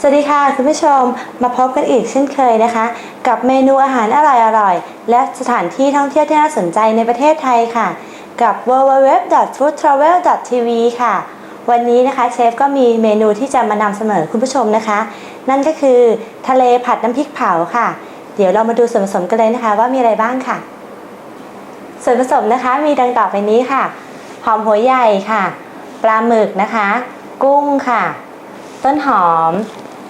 สวัสดีค่ะคุณผู้ชมมาพบกันอีกเช่นเคยนะคะ กับเมนูอาหารอร่อยๆ และสถานที่ท่องเที่ยวที่น่าสนใจในประเทศไทยค่ะ กับ www.foodtravel.tv ค่ะ วันนี้นะคะเชฟก็มีเมนูที่จะมานำเสนอคุณผู้ชมนะคะ นั่นก็คือทะเลผัดน้ำพริกเผาค่ะ เดี๋ยวเรามาดูส่วนผสมกันเลยนะคะ ว่ามีอะไรบ้างค่ะ ส่วนผสมนะคะมีดังต่อไปนี้ค่ะหอมหัวใหญ่ค่ะ ปลาหมึกนะคะ กุ้งค่ะ ต้นหอม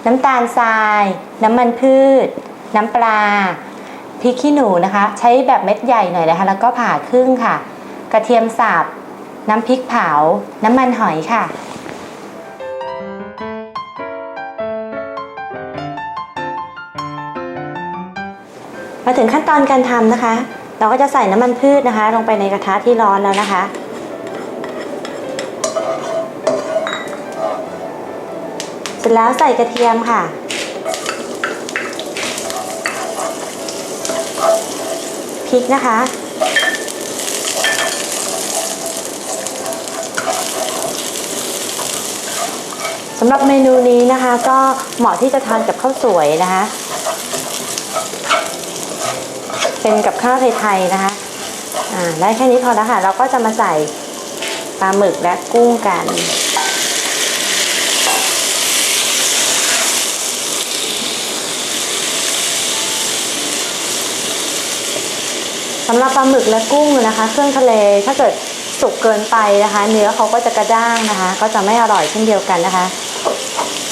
น้ำตาลทราย น้ำมันพืช น้ำปลาพริกขี้หนูนะคะ ใช้แบบเม็ดใหญ่หน่อยนะคะ แล้วก็ผ่าครึ่งค่ะ กระเทียมสับน้ำพริกเผา น้ำมันหอยค่ะมาถึงขั้นตอนการทำนะคะ เราก็จะใส่น้ำมันพืชนะคะ ลงไปในกระทะที่ร้อนแล้วนะคะ ร็จแล้วใส่กระเทียมค่ะ พริกนะคะ สำหรับเมนูนี้นะคะก็เหมาะที่จะทานกับข้าวสวยนะคะ เป็นกับข้าวไทยๆนะคะอ่าได้แค่นี้พอแล้วค่ะ เราก็จะมาใส่ปลาหมึกและกุ้งกัน สำหรับปลาหมึกและกุ้งนะคะ เครื่องทะเลถ้าเกิดสุกเกินไปนะคะ เนื้อเขาก็จะกระด้างนะคะ ก็จะไม่อร่อยเช่นเดียวกันนะคะ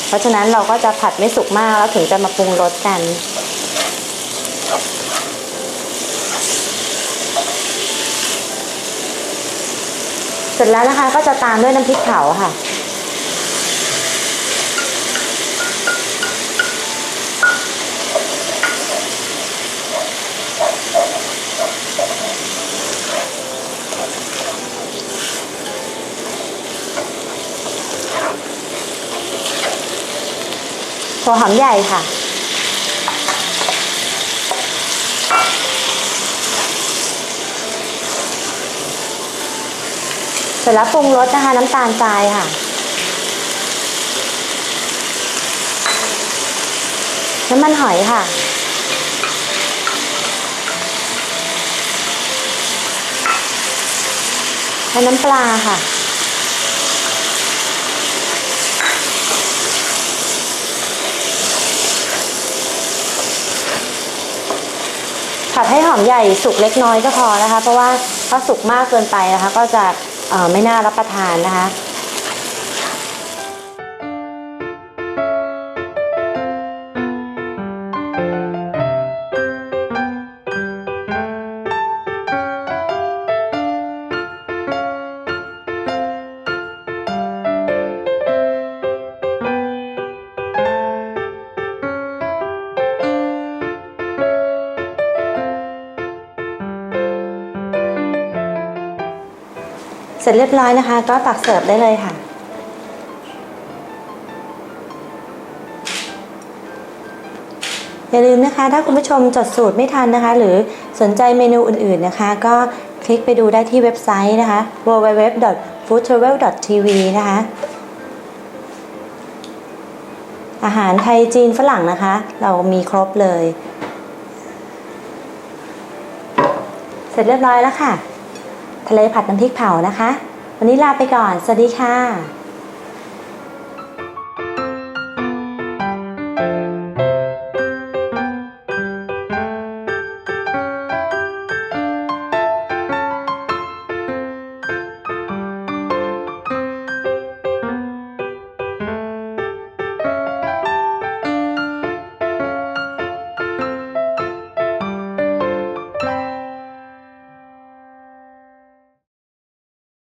เพราะฉะนั้นเราก็จะผัดไม่สุกมากแล้วถึงจะมาปรุงรสกันเสร็จแล้วนะคะก็จะตามด้วยน้ำพริกเผาค่ะ หัวหอมใหญ่ค่ะ เสร็จแล้วปรุงรสนะคะ น้ำตาลทรายค่ะน้ำมันหอยค่ะ และน้ำปลาค่ะ ผัดให้หอมใหญ่สุกเล็กน้อยก็พอนะคะ เพราะว่าถ้าสุกมากเกินไปนะคะ ก็จะไม่น่ารับประทานนะคะ สร็จเรียบร้อยนะคะ ก็ตักเสิร์ฟได้เลยค่ะ อย่าลืมนะคะ ถ้าคุณผู้ชมจดสูตรไม่ทันนะคะ หรือสนใจเมนูอื่นๆนะคะ ก็คลิกไปดูได้ที่เว็บไซต์นะคะ www.foodtravel.tv นะคะ อาหารไทยจีนฝรั่งนะคะ เรามีครบเลย เสร็จเรียบร้อยแล้วค่ะ ทะเลผัดน้ำพริกเผานะคะ วันนี้ลาไปก่อน สวัสดีค่ะ